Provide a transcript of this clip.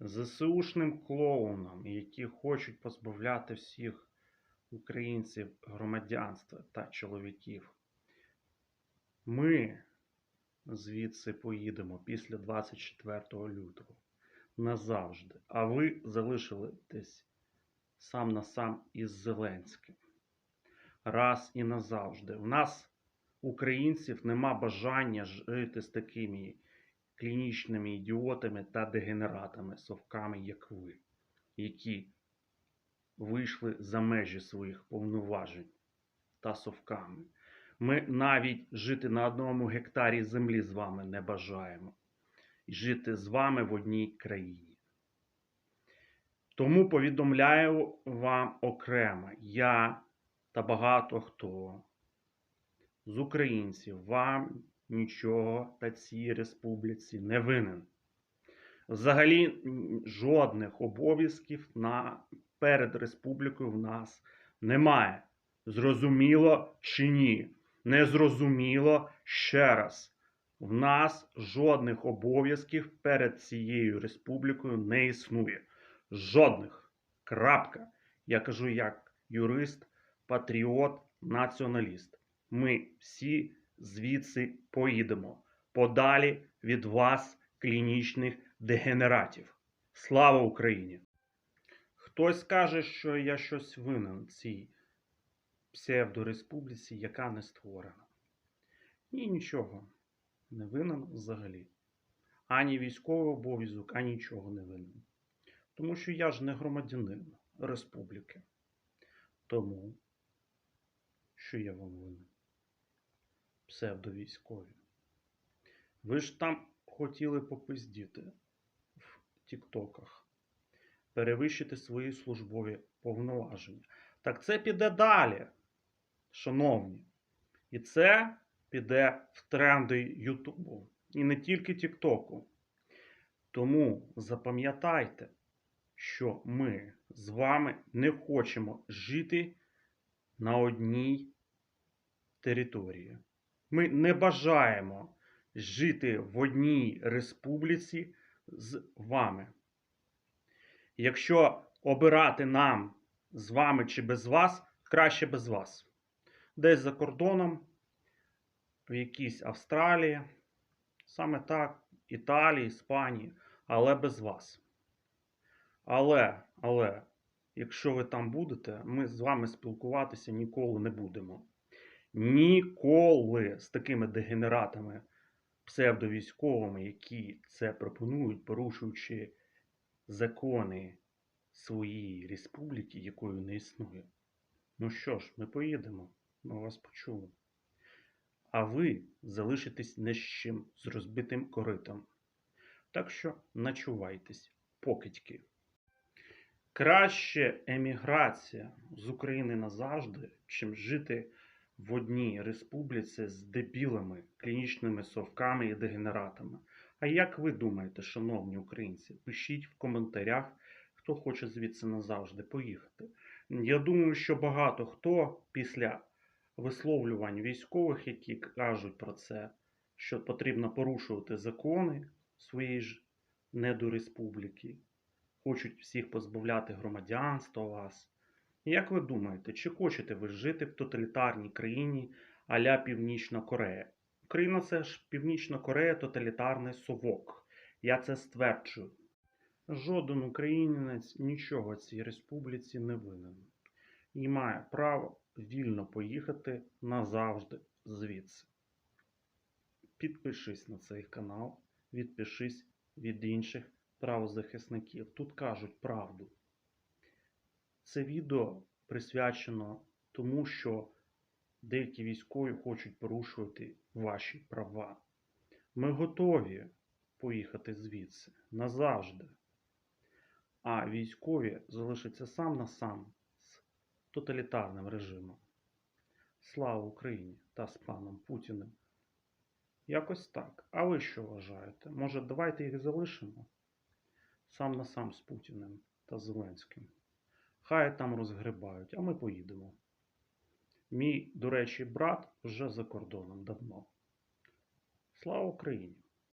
ЗСУшним клоунам, які хочуть позбавляти всіх українців громадянства та чоловіків. Ми звідси поїдемо після 24 лютого назавжди, а ви залишились сам на сам із Зеленським. Раз і назавжди. В нас, українців, нема бажання жити з такими клінічними ідіотами та дегенератами, совками, як ви, які вийшли за межі своїх повноважень та совками. Ми навіть жити на одному гектарі землі з вами не бажаємо. І жити з вами в одній країні. Тому повідомляю вам окремо, я та багато хто з українців вам нічого та цій республіці не винен. Взагалі жодних обов'язків на, перед республікою в нас немає. Зрозуміло чи ні? Незрозуміло ще раз. В нас жодних обов'язків перед цією республікою не існує. Жодних. Крапка. Я кажу як юрист, патріот, націоналіст. Ми всі звідси поїдемо подалі від вас, клінічних дегенератів. Слава Україні! Хтось каже, що я щось винен цій псевдореспубліці, яка не створена. Ні, нічого не винен взагалі. Ані військовий обов'язок, ані нічого не винен. Тому що я ж не громадянин республіки. Тому, що я вам винен. Псевдовійськові. Ви ж там хотіли попиздіти в тіктоках, перевищити свої службові повноваження. Так це піде далі, шановні. І це піде в тренди Ютубу. І не тільки Тіктоку. Тому запам'ятайте, що ми з вами не хочемо жити на одній території. Ми не бажаємо жити в одній республіці з вами. Якщо обирати нам з вами чи без вас, краще без вас. Десь за кордоном, в якійсь Австралії, саме так, Італії, Іспанії, але без вас. Але, але, якщо ви там будете, ми з вами спілкуватися ніколи не будемо. Ніколи з такими дегенератами, псевдовійськовими, які це пропонують, порушуючи закони своєї республіки, якої не існує. Ну що ж, ми поїдемо, ми вас почули. А ви залишитесь не з чим з розбитим коритом. Так що начувайтесь, покидьки. Краще еміграція з України назавжди, чим жити в одній республіці з дебілами, клінічними совками і дегенератами. А як ви думаєте, шановні українці, пишіть в коментарях, хто хоче звідси назавжди поїхати. Я думаю, що багато хто після висловлювань військових, які кажуть про це, що потрібно порушувати закони своєї ж недореспубліки, хочуть всіх позбавляти громадянства вас. Як ви думаєте, чи хочете ви жити в тоталітарній країні а-ля Північна Корея? Україна це ж Північна Корея тоталітарний совок. Я це стверджую. Жоден українець нічого цій республіці не винен і має право вільно поїхати назавжди звідси. Підпишись на цей канал, відпишись від інших правозахисників. Тут кажуть правду. Це відео присвячено тому, що деякі військові хочуть порушувати ваші права. Ми готові поїхати звідси назавжди. А військові залишаться сам на сам з тоталітарним режимом. Слава Україні та з паном Путіним. Якось так. А ви що вважаєте? Може, давайте їх залишимо сам на сам з Путіним та Зеленським. Хай там розгрибають, а ми поїдемо. Мій, до речі, брат вже за кордоном давно. Слава Україні!